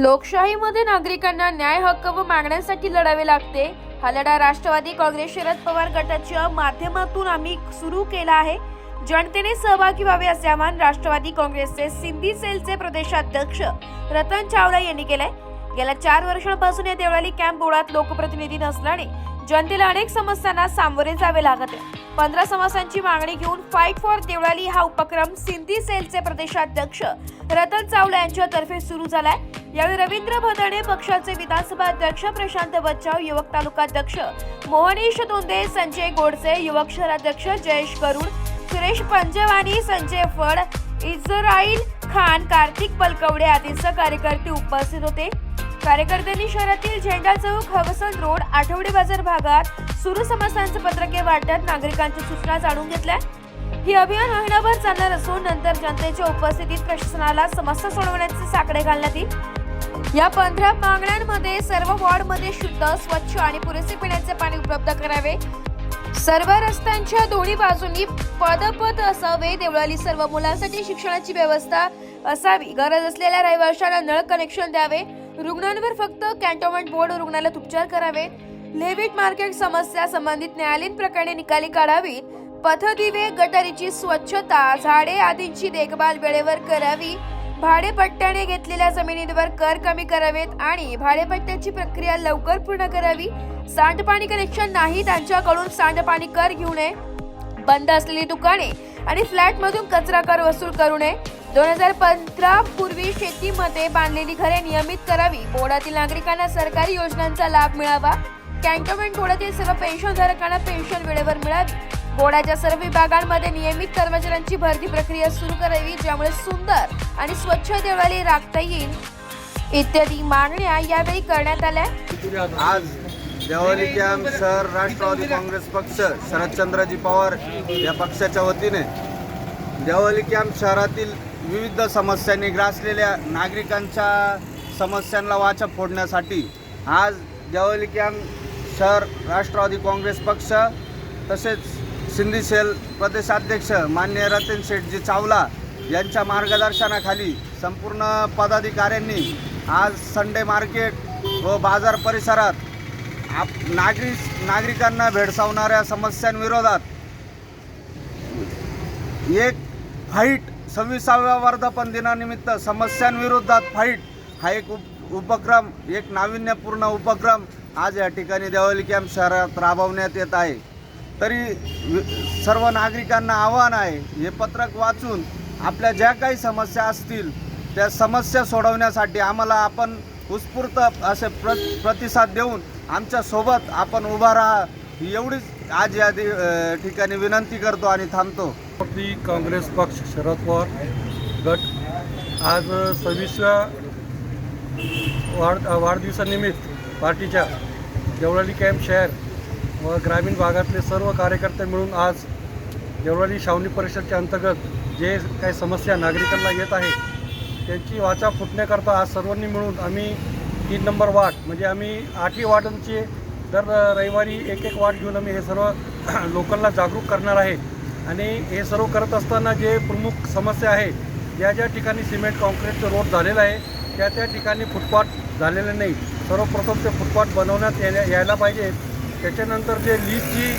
लोकशाहीमध्ये नागरिकांना न्याय हक्क व मागण्यांसाठी लढावे लागते. हा लढा राष्ट्रवादी काँग्रेस शरद पवार गटाच्या माध्यमातून आम्ही सुरू केला आहे. जनतेने सहभागी व्हावे असे आवाहन राष्ट्रवादी काँग्रेसचे सिंधी सेलचे प्रदेशाध्यक्ष रतन चावला यांनी केलंय. गेल्या चार वर्षांपासून या देवळाली कॅम्प बोर्डात लोकप्रतिनिधी नसल्याने जनतेला अनेक समस्यांना सामोरे जावे लागत आहे. पंधरा समस्यांची मागणी घेऊन फाईट फॉर देवळाली हा उपक्रम सिंधी सेलचे प्रदेशाध्यक्ष रतन चावला यांच्यातर्फे सुरू झालाय. यावेळी रवींद्र भदडे पक्षाचे विधानसभा अध्यक्ष प्रशांत बच्चाव युवक तालुकाध्यक्ष मोहनीश दोंदे संजय गोडसे युवक शहराध्यक्ष जयेश गरुड सुरेश पंजवानी संजय फड इस्राईल खान कार्तिक बलकवडे आदींसह कार्यकर्ते उपस्थित होते. कार्यकर्त्यांनी शहरातील झेंडा चौक हवसन रोड आठवडे बाजार भागात सुरू समस्यांचे पत्रके वाटत नागरिकांच्या सूचना जाणून घेतल्या. ही अभियान महिनाभर चालणार असून नंतर जनतेच्या उपस्थितीत प्रशासनाला समस्या सोडवण्याचे साकडे घालण्यात येईल. या पंधरा मागण्यांमध्ये सर्व वॉर्डमध्ये शुद्ध स्वच्छ आणि पुरेसे पिण्याचे पाणी उपलब्ध करावे. सर्व रस्त्यांच्या दोन्ही बाजूंनी पदपथ असावे. देवळाली सर्व मुलांसाठी शिक्षणाची व्यवस्था असावी. गरज असलेल्या रहिवाशांना नळ कनेक्शन द्यावे. रुग्णांवर फक्त कॅन्टोन्मेंट बोर्ड रुग्णालयात उपचार करावे. लेविट मार्केट समस्या संबंधित न्यायालयीन प्रकरणे निकाली काढावीत. पथदिवे गटारीची स्वच्छता झाडे आदींची देखभाल वेळेवर करावी भाडेपट्ट्याने घेतलेल्या जमिनींवर कर कमी करावेत आणि भाडेपट्ट्याची प्रक्रिया लवकर पूर्ण करावी. सांडपाणी कनेक्शन नाही त्यांच्याकडून सांडपाणी कर घेऊ नये. बंद असलेली दुकाने आणि फ्लॅटमधून कचरा कर वसूल करू नये. दोन हजार पंधरा पूर्वी शेतीमध्ये बांधलेली घरे नियमित करावी. बोर्डातील नागरिकांना सरकारी योजनांचा लाभ मिळावा. कॅन्टोन्मेंट बोर्डातील सर्व पेन्शनधारकांना पेन्शन वेळेवर मिळावी. बोर्डाच्या सर्व विभागांमध्ये नियमित कर्मचाऱ्यांची भरती प्रक्रिया सुरू करावी ज्यामुळे सुंदर आणि स्वच्छ देवाली राखता येईल. इत्यादी मागण्या यावेळी करण्यात आल्या. आज देवाली कॅम्प राष्ट्रवादी काँग्रेस पक्ष शरदचंद्रजी पवार या पक्षाच्या वतीने देवाली कॅम्प शहरातील विविध समस्यांनी ग्रासलेल्या नागरिकांच्या समस्यांना वाचा फोडण्यासाठी आज देवाली कॅम्प शहर राष्ट्रवादी काँग्रेस पक्ष तसेच सिंधी सेल प्रदेशाध्यक्ष मान्य रतन शेठजी चावला यांच्या मार्गदर्शनाखाली संपूर्ण पदाधिकाऱ्यांनी आज संडे मार्केट व बाजार परिसरात आप नागरिक नागरिकांना भेडसावणाऱ्या समस्यांविरोधात एक फाईट सव्वीसाव्या वर्धापन दिनानिमित्त समस्यांविरोधात फाईट हा एक उप उपक्रम एक नाविन्यपूर्ण उपक्रम आज या ठिकाणी देवली कॅम्प शहरात राबवण्यात येत आहे. तरी सर्व नागरिकांना आव्हान आहे हे पत्रक वाचून आपल्या ज्या काही समस्या असतील त्या समस्या सोडवण्यासाठी आम्हाला आपण उत्स्फूर्त असे प्र प्रतिसाद देऊन आमच्यासोबत आपण उभा राहा ही एवढीच आज या ठिकाणी विनंती करतो आणि थांबतो. काँग्रेस पक्ष शरद पवार गट आज सव्वीसव्या वाढ वाढदिवसानिमित्त पार्टीच्या देवळाली कॅम्प शहर व ग्रामीण भागातले सर्व कार्यकर्ते मिळून आज देवळाली छावणी परिषदच्या अंतर्गत जे काही समस्या नागरिकांना येत आहे त्यांची वाचा फुटण्याकरता आज सर्वांनी मिळून आम्ही तीन नंबर वाट म्हणजे आम्ही आठही वार्डांची दर रविवारी एक एक वाट घेऊन आम्ही हे सर्व लोकांना जागरूक करणार आहे. आणि हे सर्व करत असताना जे प्रमुख समस्या आहे ज्या ज्या ठिकाणी सिमेंट कॉन्क्रीटचं रोड झालेलं आहे त्या त्या ठिकाणी फुटपाथ झालेलं नाही. सर्वप्रथम ते फुटपाथ बनवण्यात येण्या यायला पाहिजे. त्याच्यानंतर जे लीजची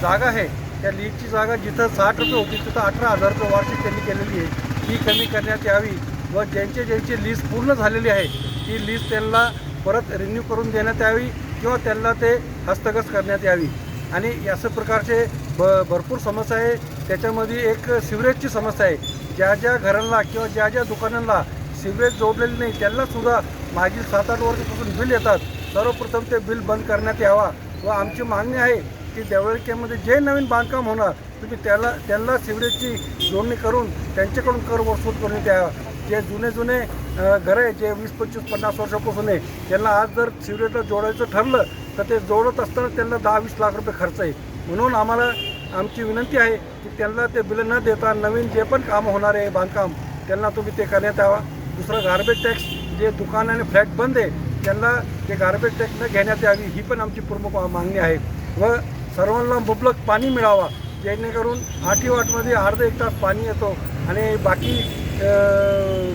जागा आहे त्या लीजची जागा जिथं साठ रुपये होती तिथं अठरा हजार रुपये वार्षिक त्यांनी केलेली आहे. ती कमी करण्यात यावी व ज्यांचे ज्यांची लीज पूर्ण झालेली आहे ती लीज त्यांना परत रिन्यू करून देण्यात यावी किंवा त्यांना ते हस्तगत करण्यात यावी. आणि अशा प्रकारचे ब भरपूर समस्या आहे. त्याच्यामध्ये एक सिवरेजची समस्या आहे. ज्या ज्या घरांना किंवा ज्या ज्या दुकानांना सिवरेज जोडलेली नाही त्यांनासुद्धा मागील सात आठ वर्षापासून बिल येतात. सर्वप्रथम ते बिल बंद करण्यात यावा व आमची मागणी आहे की देवळकेमध्ये जे नवीन बांधकाम होणार तुम्ही त्याला त्यांना सिवरेजची जोडणी करून त्यांच्याकडून कर वसूल करून द्यावा जे जुने जुने घरं आहे जे वीस पंचवीस पन्नास वर्षापासून आहे त्यांना आज जर सिवरेजला जोडायचं ठरलं तर ते जोडत असताना त्यांना दहा वीस लाख रुपये खर्च आहे. म्हणून आम्हाला आमची विनंती आहे की त्यांना ते बिलं न देता नवीन जे पण कामं होणार आहे बांधकाम त्यांना तुम्ही ते करण्यात यावा. दुसरं गार्बेज टॅक्स जे दुकान आणि फ्लॅट बंद आहे त्यांना ते गार्बेज टॅक्स न घेण्यात यावी ही पण आमची प्रमुख मागणी आहे. व सर्वांना मुबलक पाणी मिळावा जेणेकरून आठी वाटमध्ये अर्धा एक तास पाणी येतो आणि बाकी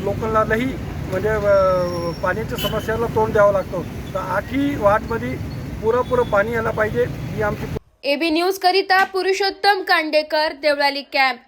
लोकांनाही म्हणजे पाण्याच्या समस्याला तोंड द्यावं लागतो. तर आठही वाटमध्ये पुरापुरं पाणी यायला पाहिजे ही आमची एबी न्यूज करिता पुरुषोत्तम कांडेकर देवळाली कॅम्प